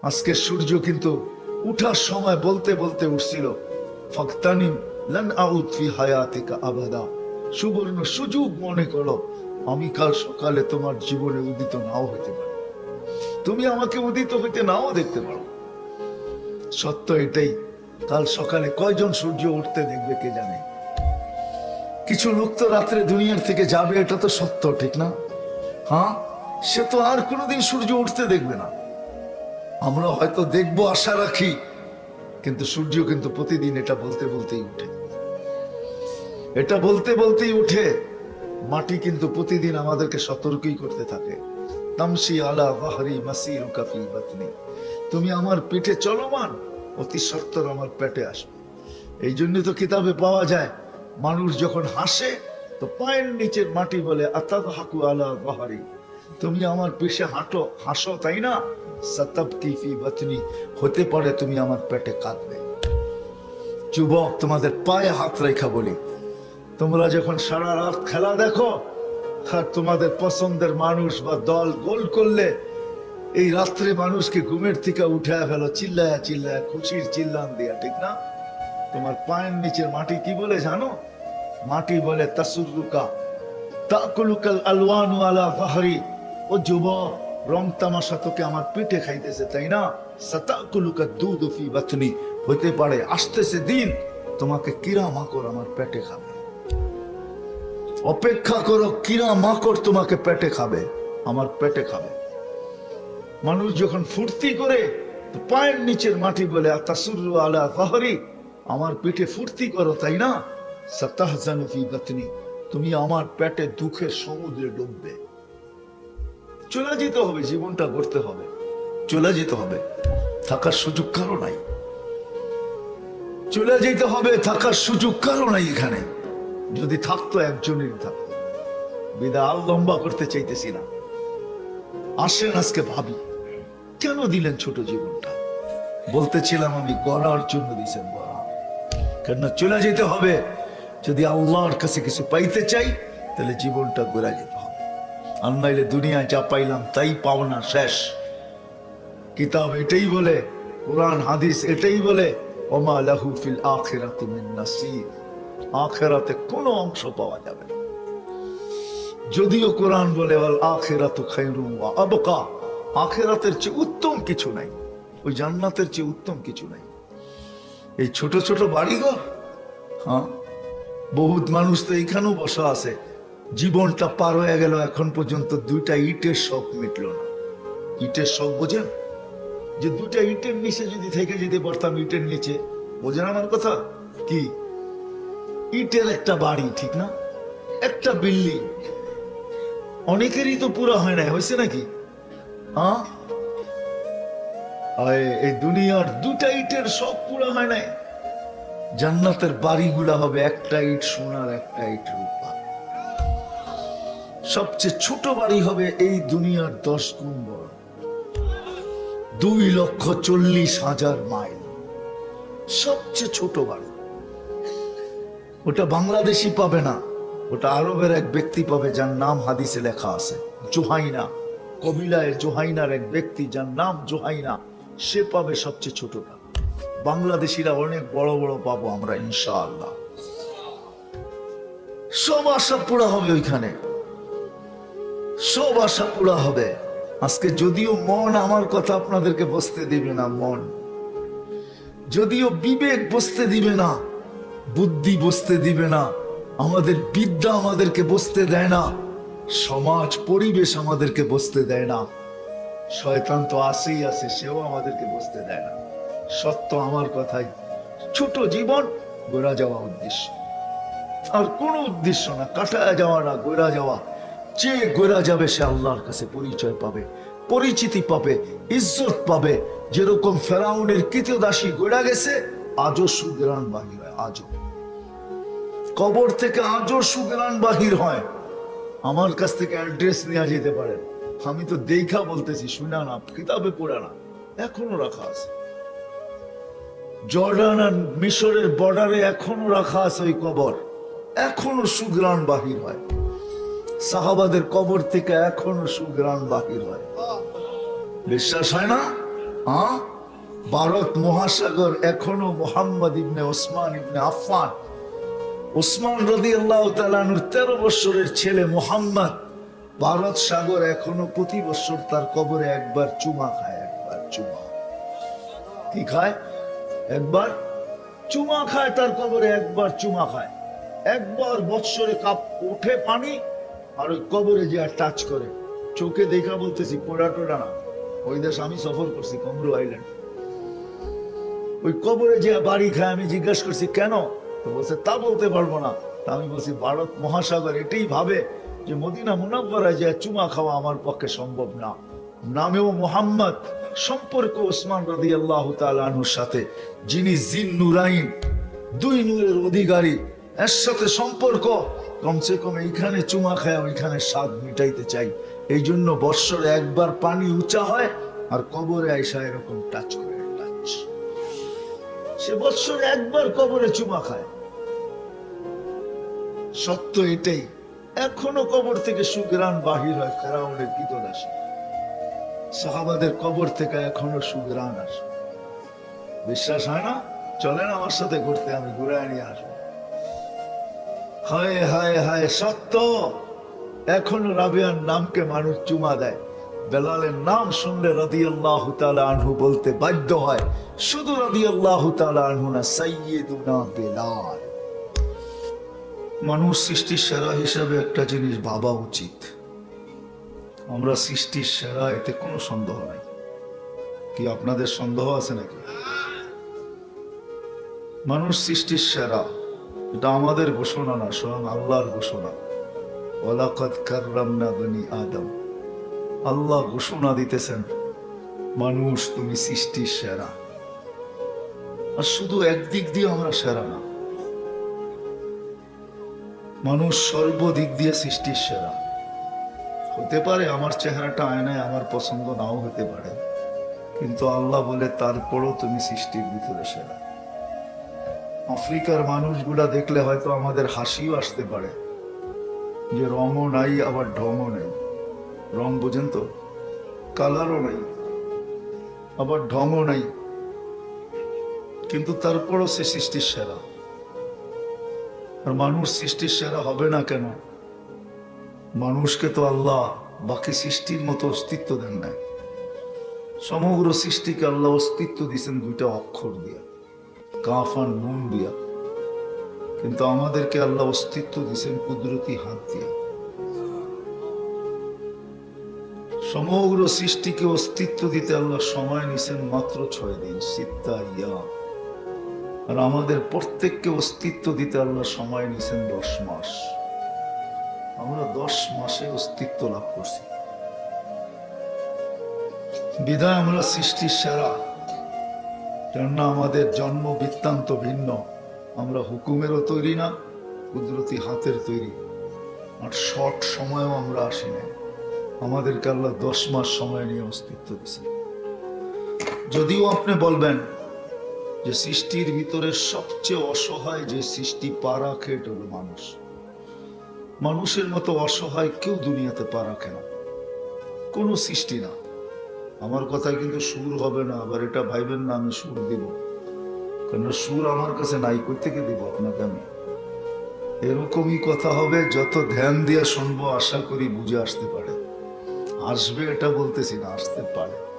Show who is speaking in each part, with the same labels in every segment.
Speaker 1: আজকে সূর্য কিন্তু উঠার সময় বলতে বলতে উঠছিল, ফক্তানিম লান আউত ফি আবাদা। সুবর্ণ সুযোগ মনে করো, আমি কাল সকালে তোমার জীবনে উদিত নাও হতে পারি। তুমি আমাকে উদিত হইতে নাও দেখতে পারো। সত্য এটাই কাল সকালে কয়জন সূর্য উঠতে দেখবে কে জানে? কিছু লোক তো রাত্রে দুনিয়ার থেকে যাবে, এটা তো সত্য, ঠিক না? হ্যাঁ? সে তো আর কোনোদিন সূর্য উঠতে দেখবে না। আমরা হয়তো দেখব, আশা রাখি, কিন্তু সূর্য কিন্তু প্রতিদিন এটা বলতে বলতেই উঠে। এটা বলতে বলতেই উঠে, মাটি কিন্তু প্রতিদিন আমাদেরকে সতর্কই করতে থাকে। তামসি আলা বাহারি মাসির কাফি বাতনি। তুমি আমার পিঠে চলমান অতি সত্তর আমার পেটে আসবে। এই জন্য তো কিতাবে পাওয়া যায়, মানুষ যখন হাসে, তো পায়ের নিচের মাটি বলে আতাব হাকু আলা বাহারি। তুমি আমার পিছে হাঁটো, হাসো, তাই না? সতব কিফি বচনি হতে পারে তুমি আমার পেটে কাঁদবে। যুবক, তোমাদের পায়ে হাত রেখা বলি। তোমরা যখন সারা রাত খেলা দেখো, আর তোমাদের পছন্দের মানুষ বা দল গোল করলে এই রাত্রে মানুষকে ঘুমের থেকে উঠে ফেলো, চিল্লায়া চিল্লায়া, খুশির চিল্লান দিয়া, ঠিক না? তোমার পায়ের নিচের মাটি কি বলে জানো? মাটি বলে তাসুরুকা আলওয়ানু আলা ফাহরি। ও রং তামাশা তোকে আমার পেটে খাইতেছে, তাই না? সাতাকুলুকা দুধ ফি বাতনি। হতে পারে, আসতেছে দিন, তোমাকে কিরা মাকড় আমার পেটে খাবে? অপেক্ষা করো, কিরা মাকড় তোমাকে পেটে খাবে, আমার পেটে খাবে। মানুষ যখন ফুর্তি করে পায়ের নিচের মাটি বলে আলা আমার পেটে ফুর্তি করো তাই না? সাতাহজানু বাতনি, তুমি আমার পেটে দুঃখের সমুদ্রে ডুববে। চলে যেতে হবে, জীবনটা গড়তে হবে। চলে যেতে হবে, থাকার সুযোগ কারও নাই। চলে যেতে হবে, থাকার সুযোগ কারও নাই এখানে। যদি থাকতো একজনের থাকতো। বিদায় লম্বা করতে চাইতেছি না। আসেন আজকে ভাবি। কেন দিলেন ছোট জীবনটা? বলতেছিলাম আমি, গড়ার জন্য দিয়েছেন গড়া কেন চলে যেতে হবে। যদি আল্লাহর কাছে কিছু পাইতে চাই, তাহলে জীবনটা গড়া যেতে হবে। আর নাইলে দুনিয়ায় যা পাইলাম, তাই পাওনা শেষ। কিতাব এটাই বলে, কোরআন, হাদিস এটাই বলে, ওমা লাহু ফিল আখিরাতি নাসিব আখিরাতে কোনো অংশ পাওয়া যাবে না। যদিও কোরআন বলে ওয়াল আখিরাতু খায়রুম আবকা। আখিরাতের চেয়ে উত্তম কিছু নাই। ওই জান্নাতের চেয়ে উত্তম কিছু নাই। এই ছোট ছোট বাড়িঘর হ্যাঁ? বহুত মানুষ তো এখানেও বসা আছে। জীবনটা পার হয়ে গেল, এখন পর্যন্ত দুইটা ইটের শখ মিটলো না। ইটের শখ বোঝেন? যে দুইটা ইটের নিচে যদি থেকে যেতে পারতাম, ইটের নিচে। বোঝেন আমার কথা? কি? ইটের একটা বাড়ি, ঠিক না? একটা বিল্ডিং। অনেকেরই তো পুরো হয় না হয়েছে নাকি? হ্যাঁ? এই দুনিয়ার দুটা ইটের সব পুরো হয় নাই। জান্নাতের বাড়িগুলা হবে একটা ইট সোনার, একটা ইট রূপা সবচেয়ে ছোট বাড়ি হবে এই দুনিয়ার দশ গুণ বড়। দুই লক্ষ চল্লিশ হাজার মাইল। সবচেয়ে ছোট বাড়ি। ওটা বাংলাদেশি পাবে না, ওটা আরবের এক ব্যক্তি পাবে যার নাম হাদিসে লেখা আছে, জোহাইনা। কবিলায় জোহাইনার এক ব্যক্তি যার নাম জোহাইনা, সে পাবে সবচেয়ে ছোটটা। বাংলাদেশিরা অনেক বড় বড় পাবো আমরা, ইনশাআল্লাহ। সব আশা পুরা হবে ওইখানে। সব আশা পুরা হবে। আজকে যদিও মন আমার কথা আপনাদেরকে বসতে দিবে না, মন। যদিও বিবেক বসতে দিবে না, বুদ্ধি বসতে দিবে না, আমাদের বিদ্যা আমাদেরকে বসতে দেয় না। সমাজ পরিবেশ আমাদেরকে বসতে দেয় না। শয়তান তো আসেই আসে সেও আমাদেরকে বসতে দেয় না। সত্য আমার কথাই, ছোট জীবন গোড়া যাওয়া উদ্দেশ্য। আর কোনো উদ্দেশ্য না, কাটায় যাওয়া না, গোড়া যাওয়া। যে গোড়া যাবে সে আল্লাহর কাছে পরিচয় পাবে, পরিচিতি পাবে, ইজ্জত পাবে। যেরকম ফেরাউনের কৃতদাসী গোড়া গেছে, আজও সুগ্রাণ বাহির হয়, আজও। কবর থেকে আজও সুগ্রাণ বাহির হয়। আমার কাছ থেকে অ্যাড্রেস নেওয়া যেতে পারেন আমি তো দেখা বলতেছি, শুনা না, কিতাবে পড়া না। এখনও রাখা আছে। জর্ডান মিশরের বর্ডারে এখনও রাখা আছে ওই কবর। এখনও সুগ্রাণ বাহির হয়। সাহাবাদের কবর থেকে এখনও সুগ্রাণ বাহির হয়। বিশ্বাস হয় না? হ্যাঁ? ভারত মহাসাগর এখনও মোহাম্মদ ইবনে ওসমান ইবনে আফফান ওসমান রদি আল্লাহ তালানুর তেরো বৎসরের ছেলে মোহাম্মদ ভারত সাগর এখনও প্রতি বছর তার কবরে একবার চুমা খায়, একবার চুমা। কি খায়? একবার চুমা খায়, তার কবরে একবার চুমা খায়। একবার বৎসরে কাপ ওঠে পানি আর ওই কবরে যে আর টাচ করে। চোখে দেখা বলতেছি, পোড়া টোড়া না। ওই দেশ আমি সফর করছি, কমরু আইল্যান্ড। ওই কবরে যে বাড়ি খায়, আমি জিজ্ঞাসা করছি, কেন? তো বলছে, তা বলতে পারব না। তা আমি বলছি, ভারত মহাসাগর এটাই ভাবে যে মদিনা মুনাব্বরায় যে চুমা খাওয়া আমার পক্ষে সম্ভব না। নামেও মোহাম্মদ, সম্পর্ক ওসমান রাদি আল্লাহ তালুর সাথে, যিনি জিন নুরাইন, দুই নূরের অধিকারী, এর সাথে সম্পর্ক, কমসে কম এইখানে চুমা খায়, ওইখানে স্বাদ মিটাইতে চাই। এই জন্য বৎসরে একবার পানি উঁচা হয় আর কবরে আইসা এরকম টাচ করে, টাচ। সে বৎসরে একবার কবরে চুমা খায়। সত্য এটাই। এখনও কবর থেকে সুগ্রাণ বাহির হয় ফেরাউনের কীতদাসী সাহাবাদের কবর থেকে এখনও সুগ্রাণ আসে। বিশ্বাস হয় না? চলেন আমার সাথে ঘুরতে, আমি ঘুরায় নিয়ে আসব। হায় হায় হায়, সত্য! এখনও রাবিয়ার নামকে মানুষ চুমা দেয়। বেলালের নাম শুনলে রাদি আল্লাহ আনহু বলতে বাধ্য হয়, শুধু রাদি আল্লাহ আনহু না সাইয়েদুনা বেলাল। মানুষ সৃষ্টির সেরা হিসাবে একটা জিনিস ভাবা উচিত। আমরা সৃষ্টির সেরা, এতে কোনো সন্দেহ নাই। কি আপনাদের সন্দেহ আছে নাকি? মানুষ সৃষ্টির সেরা, এটা আমাদের ঘোষণা না, স্বয়ং আল্লাহর ঘোষণা। ওলাকাত বনি আদম। আল্লাহ ঘোষণা দিতেছেন, মানুষ, তুমি সৃষ্টির সেরা। আর শুধু একদিক দিয়ে আমরা সেরা না মানুষ সর্বদিক দিয়ে সৃষ্টির সেরা। হতে পারে আমার চেহারাটা আয়নায় আমার পছন্দ নাও হতে পারে, কিন্তু আল্লাহ বলে তারপরও তুমি সৃষ্টির ভিতরে সেরা। আফ্রিকার মানুষগুলা দেখলে হয়তো আমাদের হাসিও আসতে পারে। যে রঙও নাই, আবার ঢংও নেই। রং বোঝেন তো? কালারও নাই, আবার ঢংও নাই। কিন্তু তারপরও সে সৃষ্টির সেরা। আর মানুষ সৃষ্টির সেরা হবে না কেন? মানুষকে তো আল্লাহ বাকি সৃষ্টির মতো অস্তিত্ব দেন নাই। সমগ্র সৃষ্টিকে আল্লাহ অস্তিত্ব দিয়েছেন দুইটা অক্ষর দিয়া কাফান নুন দিয়া। কিন্তু আমাদেরকে আল্লাহ অস্তিত্ব দিয়েছেন কুদরতি হাত দিয়া। সমগ্র সৃষ্টিকে অস্তিত্ব দিতে আল্লাহ সময় নিছেন মাত্র ছয় দিন, সিত্তা ইয়া আর আমাদের প্রত্যেককে অস্তিত্ব দিতে আল্লাহ সময় নিছেন দশ মাস। আমরা দশ মাসে অস্তিত্ব লাভ করছি। বিধায় আমরা সৃষ্টির সেরা। কেননা আমাদের জন্ম বৃত্তান্ত ভিন্ন। আমরা হুকুমেরও তৈরি না, কুদরতি হাতের তৈরি। আর শর্ট সময়েও আমরা আসি না আমাদেরকে আল্লাহ দশ মাস সময় নিয়ে অস্তিত্ব দিছে যদিও আপনি বলবেন যে সৃষ্টির ভিতরে সবচেয়ে অসহায় যে সৃষ্টি পা রাখে এটা হলো মানুষ। মানুষের মতো অসহায় কেউ দুনিয়াতে পা রাখে না। কোনো সৃষ্টি না। আমার কথায় কিন্তু সুর হবে না, আবার এটা ভাইবেন না, আমি সুর দিব। কারণ সুর আমার কাছে নাই কই থেকে দিব আপনাকে আমি? এরকমই কথা হবে, যত ধ্যান দিয়ে শুনব, আশা করি বুঝে আসতে পারে। আসবে এটা বলতেছি না, আসতে পারে।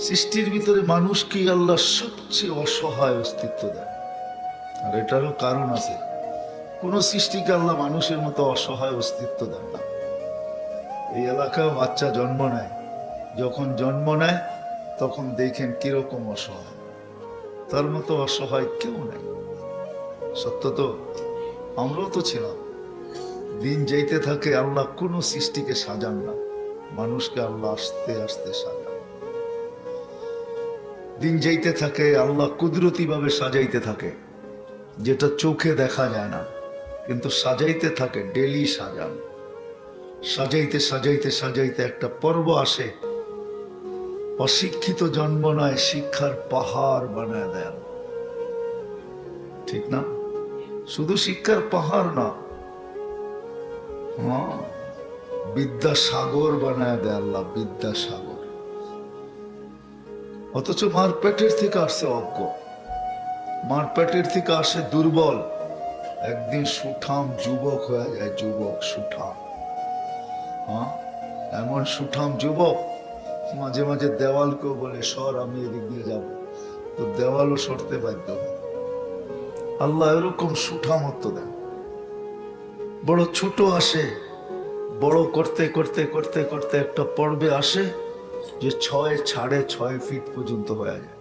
Speaker 1: সৃষ্টির ভিতরে মানুষকে আল্লাহ সবচেয়ে অসহায় অস্তিত্ব দেয়? আর এটারও কারণ আছে। কোন সৃষ্টিকে আল্লাহ মানুষের মতো অসহায় অস্তিত্ব দেন না। এই এলাকায় বাচ্চা জন্ম নেয়। যখন জন্ম নেয়, তখন দেখেন কীরকম অসহায়। তার মতো অসহায় কেউ নেই। সত্য তো? আমরাও তো ছিলাম। দিন যাইতে থাকে, আল্লাহ কোনো সৃষ্টিকে সাজান না। মানুষকে আল্লাহ আস্তে আস্তে সাজান। দিন যাইতে থাকে, আল্লাহ কুদরতি ভাবে সাজাইতে থাকে, যেটা চোখে দেখা যায় না। কিন্তু সাজাইতে থাকে ডেলি সাজান। সাজাইতে সাজাইতে সাজাইতে একটা পর্ব আসে। অশিক্ষিত জন্ম নয়, শিক্ষার পাহাড় বানায় আল্লাহ। ঠিক না? শুধু শিক্ষার পাহাড় না হ্যাঁ বিদ্যাসাগর বানায় দেয় আল্লাহ, বিদ্যাসাগর। অথচ মার পেটের থেকে আসছে অজ্ঞ। মার পেটের থেকে আসে দুর্বল। একদিন সুঠাম যুবক হয়ে যায়, যুবক সুঠাম। হ্যাঁ? এমন সুঠাম যুবক, মাঝে মাঝে দেওয়ালকেও বলে, সর, আমি এদিক দিয়ে যাব। তো দেওয়ালও সরতে বাধ্য। আল্লাহ এরকম সুঠামত্ব দেন। বড় ছোট আসে, বড় করতে করতে করতে করতে একটা পর্বে আসে যে ছয় ছাড়ে ছয় ফিট পর্যন্ত হয়ে যায়।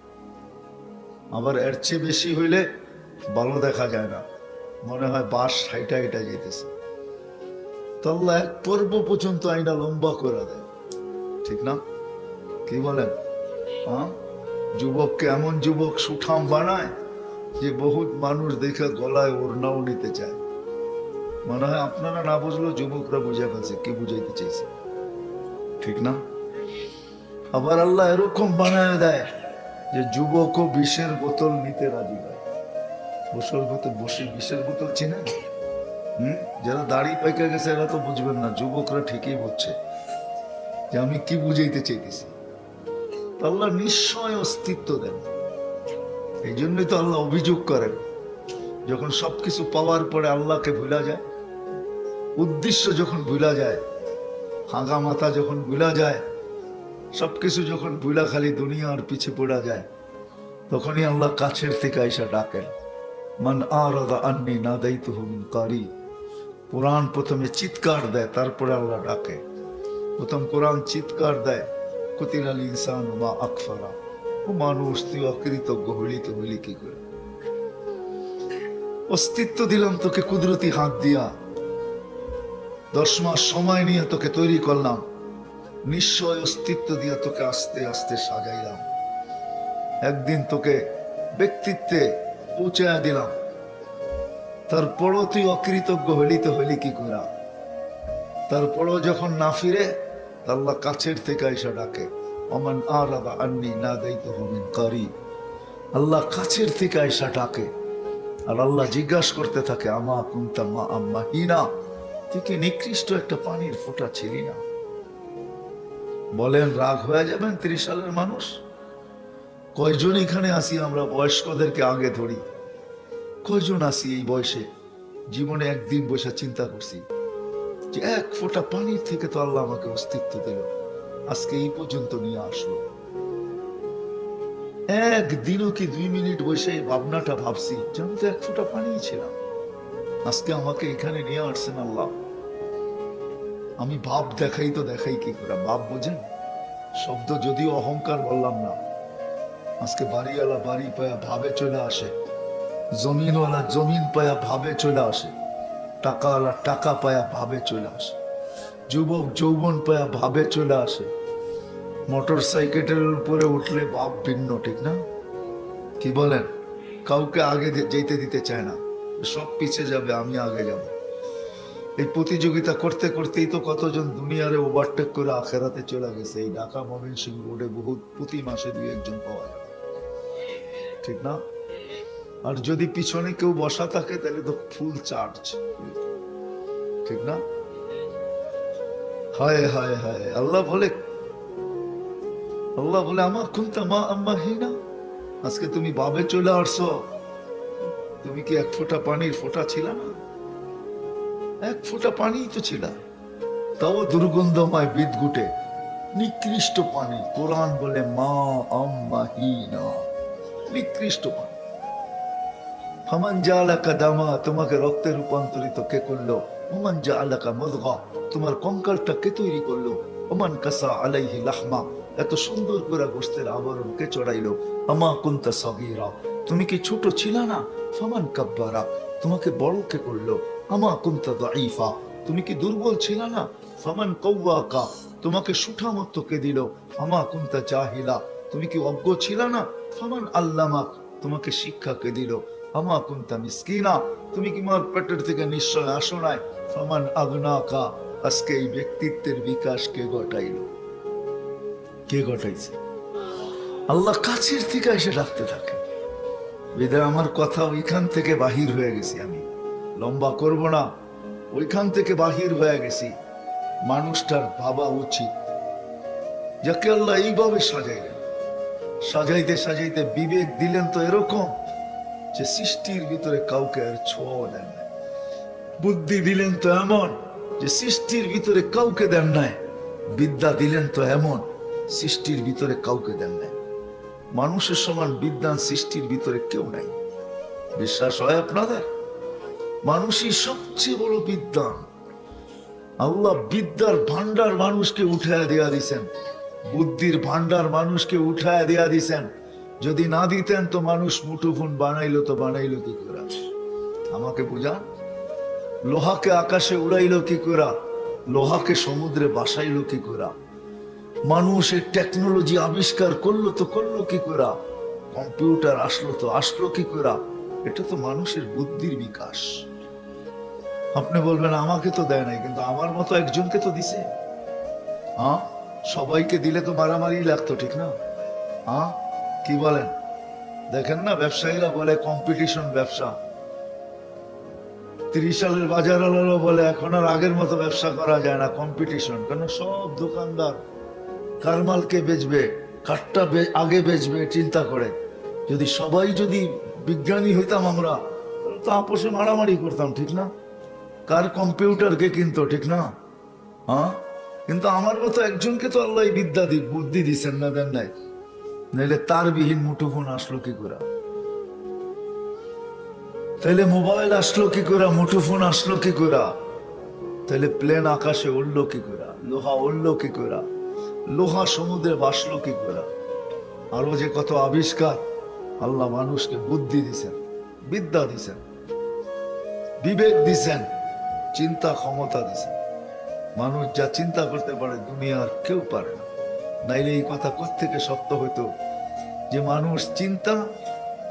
Speaker 1: আবার এর চেয়ে বেশি হইলে ভালো দেখা যায় না। মনে হয় বাস হাইটা হাইটা যেতেছে তো আল্লাহ এক পর্ব পর্যন্ত আইনা লম্বা করে দেয়। ঠিক না? কি বলেন? হ্যাঁ যুবককে এমন যুবক সুঠাম বানায় যে বহুত মানুষ দেখে গলায় ওড়নাও নিতে চায়। মনে হয় আপনারা না বুঝলেও যুবকরা বুঝে ফেলছে, কি বুঝাইতে চাইছে। ঠিক না? আবার আল্লাহ এরকম বানায় দেয় যে যুবকও বিষের বোতল নিতে রাজি হয়। বসর বোতল বসে বিষের বোতল চিনেন হুম? যারা দাড়ি পাইকা গেছে, এরা তো বুঝবেন না, যুবকরা ঠিকই বুঝছে যে আমি কি বুঝাইতে চাইতেছি। আল্লাহ নিশ্চয় অস্তিত্ব দেন। এই জন্যই তো আল্লাহ অভিযোগ করেন, যখন সবকিছু পাওয়ার পরে আল্লাহকে ভুলা যায়, উদ্দেশ্য যখন ভুলা যায় হাগা মাথা যখন ভুলা যায় সবকিছু যখন ভুলা খালি দুনিয়ার পিছে পড়া যায়, তখনই আল্লাহ কাছের থেকে আইসা ডাকেন, মান আর আন্নি না দায়িত্ব হুমিন কারি। কোরআন প্রথমে চিৎকার দেয়, তারপরে আল্লাহ ডাকে। প্রথম কোরআন চিৎকার দেয়, কতিল আল ইনসান মা আকফারা। ও মানুষ তুই অকৃতজ্ঞ হইলি তো হইলি কি করে? অস্তিত্ব দিলাম তোকে কুদরতি হাত দিয়া। দশ মাস সময় নিয়ে তোকে তৈরি করলাম। নিশ্চয় অস্তিত্ব দিয়ে তোকে আস্তে আস্তে সাজাইলাম। একদিন তোকে ব্যক্তিত্বে পৌঁছায়া দিলাম। তারপরও তুই অকৃতজ্ঞ হইলি তো হইলি কি করা তারপরও যখন না ফিরে, আল্লাহ কাছের থেকে এসে ডাকে, অমান আরাদা আন্নি না দায়িত্ব হমিন করি। আল্লাহ কাছের থেকে এসে ডাকে, আর আল্লাহ জিজ্ঞাসা করতে থাকে, আমা কুন্তা মা আম্মা হিনা তুই কি নিকৃষ্ট একটা পানির ফোঁটা ছিলি না? বলেন, রাগ হয়ে যাবেন ত্রিশ সালের মানুষ? কয়জন এখানে আসি আমরা বয়স্কদেরকে আগে ধরি? কয়জন আসি এই বয়সে? জীবনে একদিন বসে চিন্তা করছি যে এক ফোঁটা পানির থেকে তো আল্লাহ আমাকে অস্তিত্ব দিল। আজকে এই পর্যন্ত নিয়ে আসলো। একদিনও কি দুই মিনিট বসে ভাবনাটা ভাবছি? যে আমি তো, এক ফোঁটা পানি ছিলাম। আজকে আমাকে এখানে নিয়ে আসছেন আল্লাহ। আমি ভাব দেখাই তো দেখাই কি করে? ভাব বোঝেন? শব্দ যদিও অহংকার বললাম না। আজকে বাড়িওয়ালা বাড়ি পায়া ভাবে চলে আসে। জমিনওয়ালা জমিন পায়া ভাবে চলে আসে। টাকাওয়ালা টাকা পায়া ভাবে চলে আসে। যুবক যৌবন পায়া ভাবে চলে আসে। মোটর সাইকেলের উপরে উঠলে বাপ ভিন্ন, ঠিক না? কি বলেন? কাউকে আগে যেতে দিতে চায় না। সব পিছে যাবে, আমি আগে যাব। এই প্রতিযোগিতা করতে করতেই তো কতজন দুনিয়ারে ওভারটেক করে আখেরাতে চলে গেছে। এই ঢাকা মমিন সিং রোডে বহুত প্রতি মাসে দুই একজন পাওয়া যায়। ঠিক না? আর যদি পিছনে কেউ বসা থাকে, তাহলে তো ফুল চার্জ ঠিক না? হায় হায় হায়। আল্লাহ বলে আল্লাহ বলে আমার কুন্তা মা আম্মা হিনা? আজকে তুমি বাবে চলে আসছো। তুমি কি এক ফোঁটা পানির ফোঁটা ছিল না? এক ফোঁটা পানি তো ছিল। তাও দুর্গন্ধময় বিদগুটে নিকৃষ্ট পানি, কোরআন বলে মা আম্মা হিনা। নিকৃষ্ট পানি। দামা, তোমাকে রক্তে রূপান্তরিত কে করল? জালাকা মদগা, তোমার কঙ্কালটা কে তৈরি করল? ওমান কাসা আলাইহি লাহমা, এত সুন্দর করে গোস্তের আবরণ কে চড়াইলো? আমা কুন্তা সগীরা, তুমি কি ছোট ছিল না? ফামান কাব্বারা, তোমাকে বড় কে করল? আমা কুন্তা দাইফা তুমি কি দুর্বল ছিল না? ফামান কৌয়াকা তোমাকে সুঠামত্ব কে দিল? আমা কুন্তা জাহিলা। তুমি কি অজ্ঞ ছিল না? ফামান আল্লামা। তোমাকে শিক্ষা কে দিল? আমা কুন্তা মিসকিনা। তুমি কি মার পেটের থেকে নিশ্চয় আসো নাই? ফামান আগনাকা। আজকে এই ব্যক্তিত্বের বিকাশ কে ঘটাইল? কে ঘটাইছে? আল্লাহ কাছের থেকে এসে ডাকতে থাকে। বিদায় আমার কথা ওইখান থেকে বাহির হয়ে গেছি আমি। লম্বা করব না। ওইখান থেকে বাহির হয়ে গেছি। মানুষটার ভাবা উচিত। যাকে আল্লাহ এইভাবে সাজাইলেন। সাজাইতে সাজাইতে বিবেক দিলেন তো এরকম যে সৃষ্টির ভিতরে কাউকে আর ছোঁয়া দেন না বুদ্ধি দিলেন তো এমন যে সৃষ্টির ভিতরে কাউকে দেন নাই। বিদ্যা দিলেন তো এমন সৃষ্টির ভিতরে কাউকে দেন নাই। মানুষের সমান বিদ্যান সৃষ্টির ভিতরে কেউ নাই। বিশ্বাস হয় আপনাদের? মানুষই সবচেয়ে বড় বিদ্যান আল্লাহ বিদ্যার ভান্ডার মানুষকে উঠায় দেয়া দিছেন। বুদ্ধির ভান্ডার মানুষকে উঠায় দেয়া দিছেন। যদি না দিতেন তো মানুষ মুঠোফোন বানাইলো তো বানাইলো কি করে? আমাকে বুঝান? লোহাকে আকাশে উড়াইলো কি করে? লোহাকে সমুদ্রে বাসাইলো কি করে? মানুষের টেকনোলজি আবিষ্কার করল তো করল কি করে? কম্পিউটার আসলো তো আসলো কি করে? এটা তো মানুষের বুদ্ধির বিকাশ। আপনি বলবেন আমাকে তো দেয় নাই, কিন্তু আমার মতো একজনকে তো দিছে। হ্যাঁ? সবাইকে দিলে তো মারামারি লাগতো, ঠিক না? হ্যাঁ? কি বলেন? দেখেন না, ব্যবসায়ীরা বলে কম্পিটিশন ব্যবসা। তিরিশ সালের বাজার আলো বলে এখন আর আগের মতো ব্যবসা করা যায় না কম্পিটিশন কেন? সব দোকানদার কারমালকে বেচবে কাঠটা আগে বেচবে, চিন্তা করে। যদি সবাই যদি বিজ্ঞানী হইতাম আমরা তো আপোষে মারামারি করতাম, ঠিক না? কার কম্পিউটারকে কিনতো, ঠিক না? হ্যাঁ? কিন্তু আমার মতো একজনকে তো আল্লাহ বিদ্যা দি, বুদ্ধি দিছেন না দেন নাই। নাইলে তার বিহীন মুঠোফোন আসলো কি করে? তাইলে মোবাইল আসলো কি করে? মুঠোফোন আসলো কি করে? তাইলে প্লেন আকাশে উড়লো কি করে? লোহা উড়লো কি করে? লোহা সমুদ্রে বাসলো কি করে? আরও যে কত আবিষ্কার, আল্লাহ মানুষকে বুদ্ধি দিছেন, বিদ্যা দিছেন, বিবেক দিছেন। চিন্তা ক্ষমতা দিছেন মানুষ যা চিন্তা করতে পারে দুনিয়ার কেউ পারে না। নাইলে এই কথা থেকে সত্য হইতো যে মানুষ চিন্তা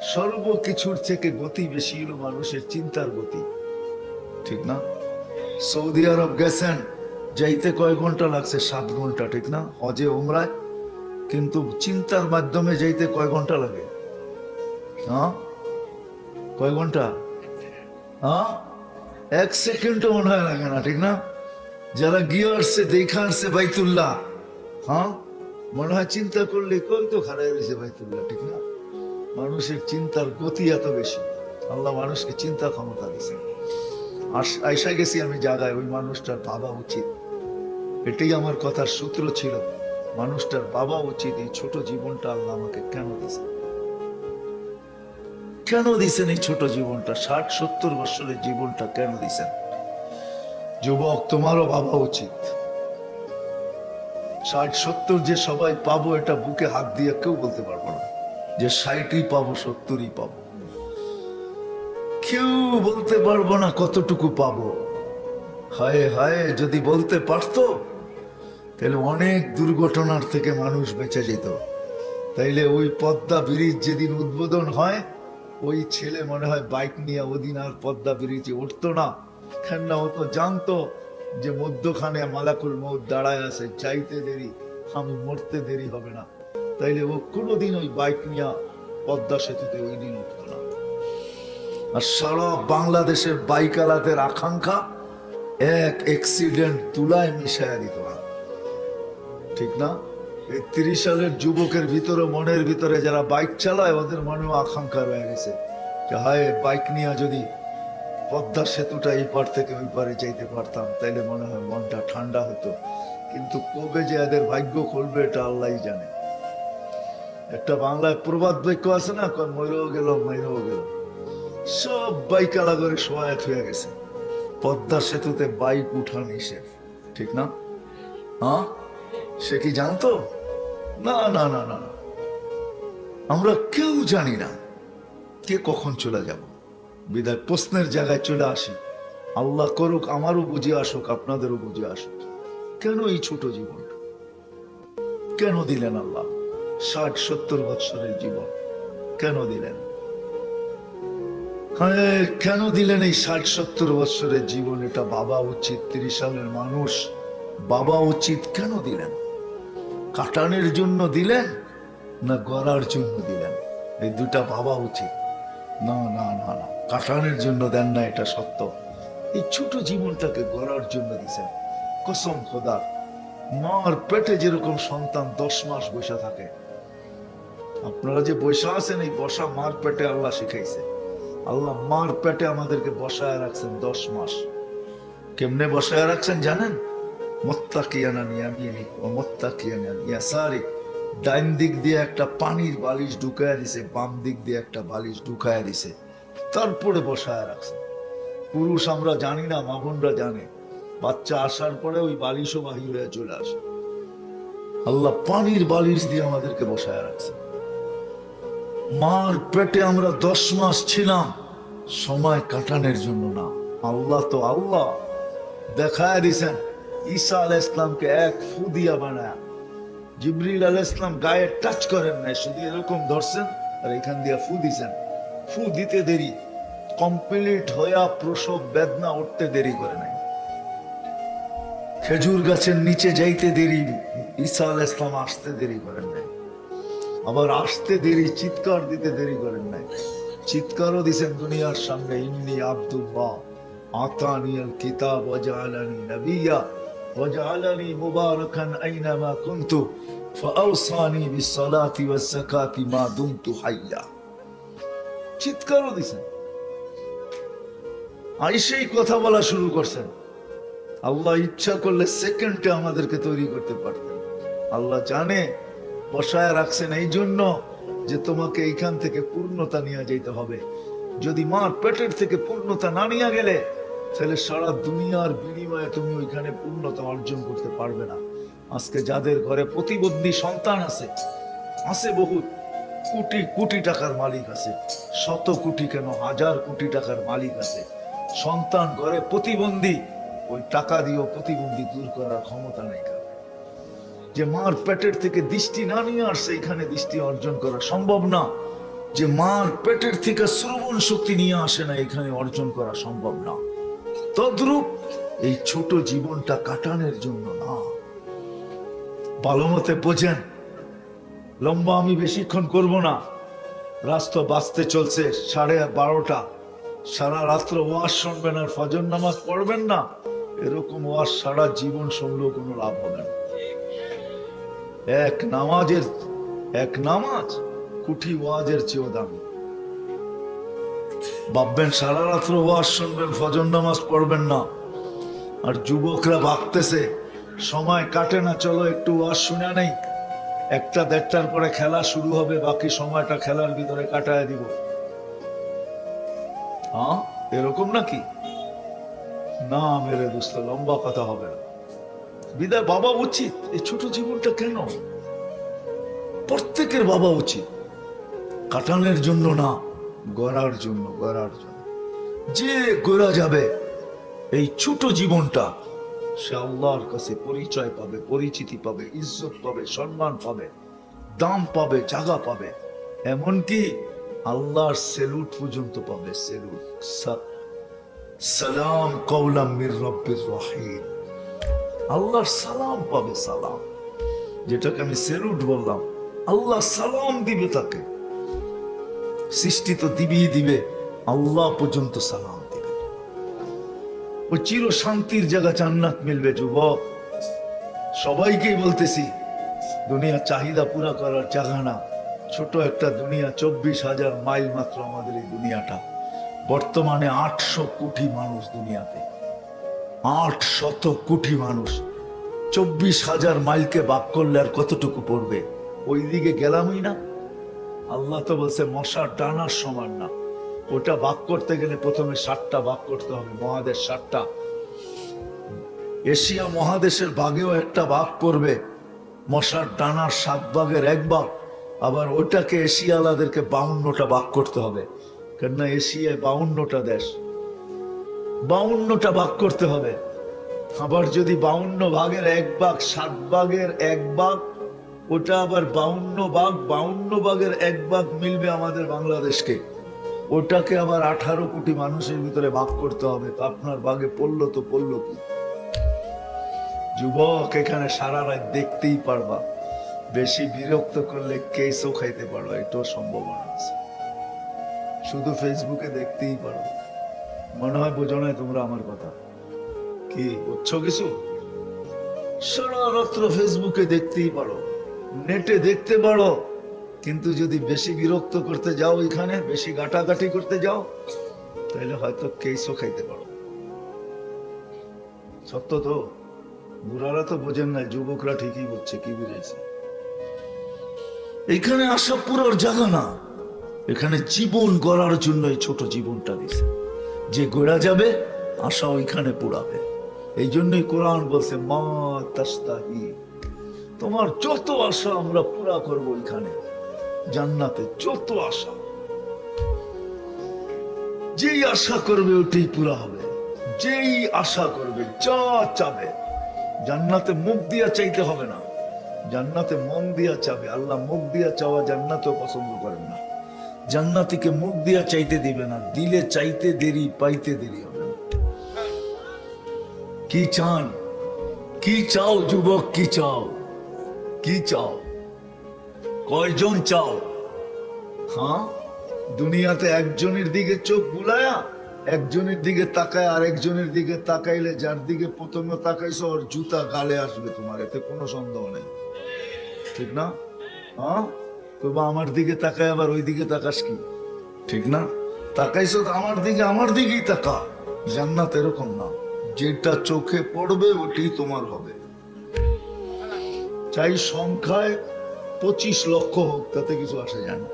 Speaker 1: সর্বকিছুর থেকে গতি বেশি হলো মানুষের চিন্তার গতি। ঠিক না? সৌদি আরব গেছেন, যাইতে কয় ঘণ্টা লাগছে? সাত ঘণ্টা, ঠিক না? হজে ওমরায় কিন্তু চিন্তার মাধ্যমে যাইতে কয় ঘণ্টা লাগে? হ্যাঁ? কয় ঘণ্টা? হ্যাঁ? এক সেকেন্ডও মনে হয় লাগে না, ঠিক না? যারা গিয়ে আসছে দেখা আসছে বাইতুল্লাহ হ্যাঁ? মনে হয় চিন্তা করলে কই তো খারাপ রয়েছে বাইতুল্লাহ, ঠিক না? মানুষের চিন্তার গতি এত বেশি। আল্লাহ মানুষকে চিন্তা ক্ষমতা দিছে আইসা গেছি আমি জায়গায়, ওই মানুষটার বাবা উচিত। এটাই আমার কথার সূত্র ছিল। মানুষটার বাবা উচিত এই ছোট জীবনটা আল্লাহ আমাকে কেন দিছে কেন দিছেন এই ছোট জীবনটা? ষাট, সত্তর বছরের জীবনটা কেন দিছেন? যুবক, তোমারও ভাবা উচিত। ষাট, সত্তর যে সবাই পাবো এটা বুকে হাত দিয়ে কেউ বলতে পারব না। যে ষাটই পাবো, সত্তরই পাবো। কেউ বলতে পারব না কতটুকু পাবো। হায় হায়, যদি বলতে পারতো, তাহলে অনেক দুর্ঘটনার থেকে মানুষ বেঁচে যেত। তাইলে ওই পদ্মা ব্রিজ যেদিন উদ্বোধন হয় ওই ছেলে মনে হয় বাইক নিয়ে ওদিন আর পদ্মা ব্রিজে উঠতো না। কেননা ও তো জানতো যে মধ্যখানে মালাকুল মৌত দাঁড়ায় আছে, যাইতে দেরি, আমি মরতে দেরি হবে না। তাইলে ও কোনোদিন ওই বাইক নিয়ে পদ্মা সেতুতে ওই দিন উঠতো না। আর সারা বাংলাদেশের বাইকালাদের আকাঙ্ক্ষা, এক অ্যাক্সিডেন্ট তুলায় মিশাইয়া দিত না। ঠিক না? এই তিরিশ সালের যুবকের ভিতরে, মনের ভিতরে যারা বাইক চালায়, ওদের মনেও আকাঙ্ক্ষা রয়ে গেছে যে, হায়, বাইক নিয়ে যদি পদ্মা সেতুটা এই পার থেকে ওই পারে যাইতে পারতাম, তাইলে মনে হয় মনটা ঠান্ডা হতো। কিন্তু কবে যে এদের ভাগ্য খুলবে, এটা আল্লাহই জানে। একটা বাংলায় প্রবাদ বাক্য আছে না, কয়, মরেও গেল মরেও গেল। সব বাইক আলা করে সহায়ক হয়ে গেছে। পদ্মা সেতুতে বাইক উঠা নিষেধ, ঠিক না? হ্যাঁ? সে কি জানতো? না না না না। আমরা কেউ জানি না কে কখন চলে যাব। বিদায় প্রশ্নের জায়গায় চলে আসি। আল্লাহ করুক, আমারও বুঝে আসুক, আপনাদেরও বুঝে আসুক। কেন এই ছোট জীবন? কেন দিলেন আল্লাহ ষাট, সত্তর বৎসরের জীবন? কেন দিলেন? হ্যাঁ কেন দিলেন এই ষাট, সত্তর বৎসরের জীবন? এটা বাবা উচিত তিরিশ সালের মানুষ। বাবা উচিত, কেন দিলেন? কাটানের জন্য দিলেন না গড়ার জন্য দিলেন? এই দুটা ভাবা উচিত। না না না না, কাটানের জন্য দেন না, এটা সত্য। এই ছোট জীবনটাকে গড়ার জন্য দিছেন। কসম খোদার মার পেটে যেরকম সন্তান দশ মাস বসে থাকে। আপনারা যে বসে আছেন, এই বসা মার পেটে আল্লাহ শিখাইছে। আল্লাহ মার পেটে আমাদেরকে বসায় রাখছেন দশ মাস। কেমনে বসায় রাখছেন জানেন? মোত্তাকিয়ানা নিয়ামিনি ও মোত্তাকিয়ানা ইয়াসারি ডাইন দিক দিয়ে একটা পানির বালিশ ঢুকায় দিছে, বাম দিক দিয়ে একটা বালিশ ঢুকায় দিছে। তারপরে বসায় রাখছে। পুরুষ আমরা জানি না মা বোনরা জানে। বাচ্চা আসার পরে ওই বালিশও বাহির হয়ে চলে আসে। আল্লাহ পানির বালিশ দিয়ে আমাদেরকে বসায় রাখছে। মার পেটে আমরা দশ মাস ছিলাম, সময় কাটানোর জন্য না। আল্লাহ তো আল্লাহ। দেখায় দিছেন ঈসা আল ইসলামকে এক ফু দিয়া বানায়। জিবরিল আল ইসলাম গায়ে টাচ করেন নাই, শুধু এরকম ধরছেন আর এখান দিয়ে ফু দিছেন। ফু দিতে দেরি কমপ্লিট হইয়া প্রসব, বেদনা উঠতে দেরি করে নাই। খেজুর গাছের নিচে যাইতে দেরি, ঈসা আল ইসলাম আসতে দেরি করেন নাই। আবার আসতে দেরি, চিৎকার দিতে দেরি করেন নাই। চিৎকারও দিছেন দুনিয়ার সামনে, ইন্নি আব্দুল্লাহ আতানি আল কিতাব ওয়াজআলানি নবিয়্যা বিসসালাতি ওয়াজ যাকাতি মা দুমতু হাইয়া চিৎকারও দিছেন। আইসেই কথা বলা শুরু করছেন। আল্লাহ ইচ্ছা করলে সেকেন্ডে আমাদেরকে তৈরি করতে পারতেন। আল্লাহ জানে, বসায় রাখছেন এই জন্য যে তোমাকে এইখান থেকে পূর্ণতা নিয়ে যেতে হবে। যদি মার পেটের থেকে পূর্ণতা না নিয়ে গেলে তাহলে সারা দুনিয়ার বিনিময়ে তুমি ওইখানে পূর্ণতা অর্জন করতে পারবে না। আজকে যাদের ঘরে প্রতিবন্ধী সন্তান আছে আছে বহুত, কোটি কোটি টাকার মালিক আছে, শত কোটি কেন হাজার কোটি টাকার মালিক আছে। সন্তান ঘরে প্রতিবন্ধী, ওই টাকা দিয়েও প্রতিবন্ধী দূর করার ক্ষমতা নেই। যে মার পেটের থেকে দৃষ্টি না নিয়ে আসছে এখানে দৃষ্টি অর্জন করা সম্ভব না, যে মার পেটের থেকে শ্রবণ শক্তি নিয়ে আসে না, এখানে অর্জন করা সম্ভব না। তদ্রূপ এই ছোট জীবনটা কাটানোর জন্য না। ভালো মতে বোঝেন, লম্বা আমি বেশিক্ষণ করব না। রাস্তা বাঁচতে চলছে সাড়ে বারোটা। সারা রাত্র ওয়াজ শুনবেন আর ফজর নামাজ পড়বেন না। এরকম ওয়াজ সারা জীবন শুনলেও কোনো লাভ হবে না। এক নামাজের, এক নামাজ কুঠি ওয়াজের চেয়েও দামি। ভাববেন, সারা রাত্র ওয়াজ শুনবেন, ফজর নামাজ পড়বেন না। আর যুবকরা ভাবতেছে, সময় কাটে না, চলো একটু ওয়াজ শুনে নেই একটা দেড়টার পরে খেলা শুরু হবে, বাকি সময়টা খেলার ভিতরে কাটায় দিব। হ্যাঁ এরকম নাকি? না মেরে দোস্ত, লম্বা কথা হবে না। বিদায়, বাবা উচিত। এই ছোট জীবনটা কেন? প্রত্যেকের বাবা উচিত। কাটানোর জন্য না। গড়ার জন্য গড়ার জন্য। যে গড়া যাবে, এই ছোট জীবনটা সে আল্লাহর কাছে পরিচয় পাবে, পরিচিতি পাবে, ইজ্জত পাবে, সম্মান পাবে, দাম পাবে, জায়গা পাবে। এমনকি আল্লাহর সেলুট পর্যন্ত পাবে, সেলুট। সালাম কৌলাম মির রব্বির রহিম। আল্লাহর সালাম পাবে সালাম। যেটাকে আমি সেলুট বললাম, আল্লাহ সালাম দিবে তাকে। সৃষ্টি তো দিবেই দিবে, আল্লাহ পর্যন্ত সালাম দিবে। ও চির শান্তির জায়গা জান্নাত মিলবে, যুবক। সবাইকেই বলতেছি দুনিয়া চাহিদা পুরা করার জায়গা না। ছোট একটা দুনিয়া, চব্বিশ হাজার মাইল মাত্র আমাদের এই দুনিয়াটা। বর্তমানে আটশো কোটি মানুষ দুনিয়াতে। আট শত কোটি মানুষ। চব্বিশ হাজার মাইলকে বাক করলে আর কতটুকু পড়বে? ওই দিকে গেলামই না। আল্লাহ তো বলছে, মশার ডানার সমান না। ওটা বাক করতে গেলে প্রথমে ষাটটা বাক করতে হবে, মহাদেশ ষাটটা এশিয়া মহাদেশের ভাগেও একটা ভাগ পড়বে মশার ডানার সাত ভাগের এক ভাগ, আবার ওটাকে এশিয়ালাদেরকে বাউন্নটা ভাগ করতে হবে, কেননা এশিয়ায় বাউন্নটা দেশ। বাউন্নটা ভাগ করতে হবে, আবার যদি বাউন্ন ভাগের এক ভাগ, সাত ভাগের এক ভাগ ওটা আবার বাউন্ন বাঘ, বাউন্ন বাঘের এক বাঘ মিলবে আমাদের বাংলাদেশকে। ওটাকে আবার আঠারো কোটি মানুষের ভিতরে ভাগ করতে হবে। আপনার ভাগে পড়ল তো পড়ল কি? যুবক, এখানে সারা রাত দেখতেই পারবা। বেশি বিরক্ত করলে কেসও খাইতে পারো এটাও সম্ভাবনা আছে শুধু ফেসবুকে দেখতেই পারো। মনে হয় বোঝো নাই তোমরা আমার কথা। কি, বুঝছ কিছু? সারা রাত্র ফেসবুকে দেখতেই পারো। নেটে দেখতে পারো। কিন্তু যদি বেশি বিরক্ত করতে যাও এখানে, বেশি গাটাগাটি করতে যাও, তাহলে হয়তো কেসও খাইতে পারো। সত্য তো, বুড়ারা তো বোঝেন না, যুবকরা ঠিকই বুঝছে, কি বুঝেছে এখানে আসা পুরোর জায়গা না এখানে জীবন গড়ার জন্য এই ছোট জীবনটা দিছে। যে গড়া যাবে আশা ওইখানে পোড়াবে। এই জন্যই কোরআন বলছে, মা তাস্তাহি। তোমার যত আশা আমরা পুরা করব ওইখানে জান্নাতে যত আশা। যেই আশা করবে ওটাই পুরা হবে। যেই আশা করবে, যা চাবে, জান্নাতে মুখ দিয়া চাইতে হবে না। জান্নাতে মন দিয়া চাবে, আল্লাহ মুখ দিয়া চাওয়া জান্নাতেও পছন্দ করেন না। জান্নাতিকে মুখ দিয়া চাইতে দিবে না, দিলে চাইতে দেরি, পাইতে দেরি হবে না। কি চান? কি চাও, যুবক, কি চাও? কি চাও? কয়জন চাও? হ্যাঁ? দুনিয়াতে একজনের দিকে চোখ বুলায়া, একজনের দিকে তাকায়, আর একজনের দিকে তাকাইলে যার দিকে প্রথমে তাকাইছো, ওর জুতা গালে আসবে তোমার, এতে কোনো সন্দেহ নেই। ঠিক না? হ্যাঁ? তবু আমার দিকে তাকায়, আবার ওই দিকে তাকাস কি? ঠিক না? তাকাইছো আমার দিকে, আমার দিকেই তাকা। জান্নাত এরকম না। যেটা চোখে পড়বে, ওটাই তোমার হবে। চাই সংখ্যায় পঁচিশ লক্ষ হোক, তাতে কিছু আসে যায় না।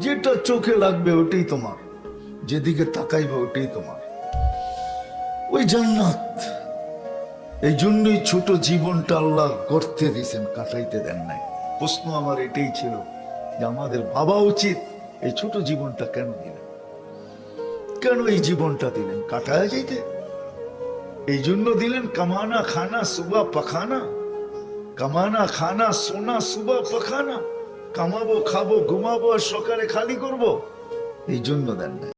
Speaker 1: যেটা চোখে লাগবে ওটাই তোমার, যেদিকে তাকাইবে ওটাই তোমার। ওই জান্নাত, এই জন্যই ছোট জীবনটা আল্লাহ করতে দিয়েছেন, কাটাইতে দেন নাই। প্রশ্ন আমার এটাই ছিল যে আমাদের ভাবা উচিত এই ছোট জীবনটা কেন দিলেন? কেন এই জীবনটা দিলেন? কাটায় যাইতে। এই জন্য দিলেন কামানা, খানা, সুবা, পাখানা। কামানা, খানা, সোনা, সুবা, পাখানা। কামাবো, খাব, ঘুমাবো, আর সকালে খালি করব, এই জন্য দেন নাই।